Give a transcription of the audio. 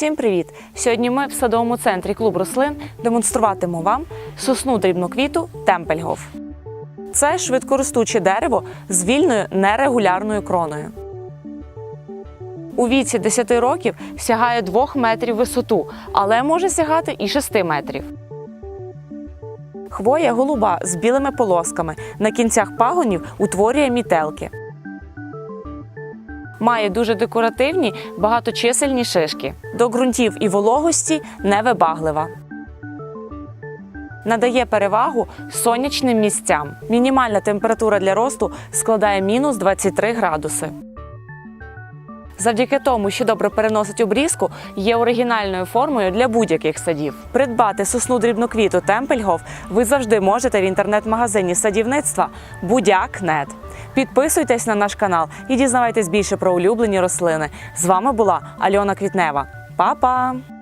Всім привіт! Сьогодні ми в садовому центрі клуб рослин демонструватимемо вам сосну дрібноквіту Темпельгоф. Це швидкоростуче дерево з вільною нерегулярною кроною. У віці 10 років сягає 2 метрів висоту, але може сягати і 6 метрів. Хвоя голуба з білими полосками. На кінцях пагонів утворює мітелки. Має дуже декоративні багаточисельні шишки. До ґрунтів і вологості невибаглива. Надає перевагу сонячним місцям. Мінімальна температура для росту складає мінус 23 градуси. Завдяки тому, що добре переносить обрізку, є оригінальною формою для будь-яких садів. Придбати сосну дрібноквіту Темпельгов ви завжди можете в інтернет-магазині садівництва Будяк.нет. Підписуйтесь на наш канал і дізнавайтесь більше про улюблені рослини. З вами була Альона Квітнева. Па-па!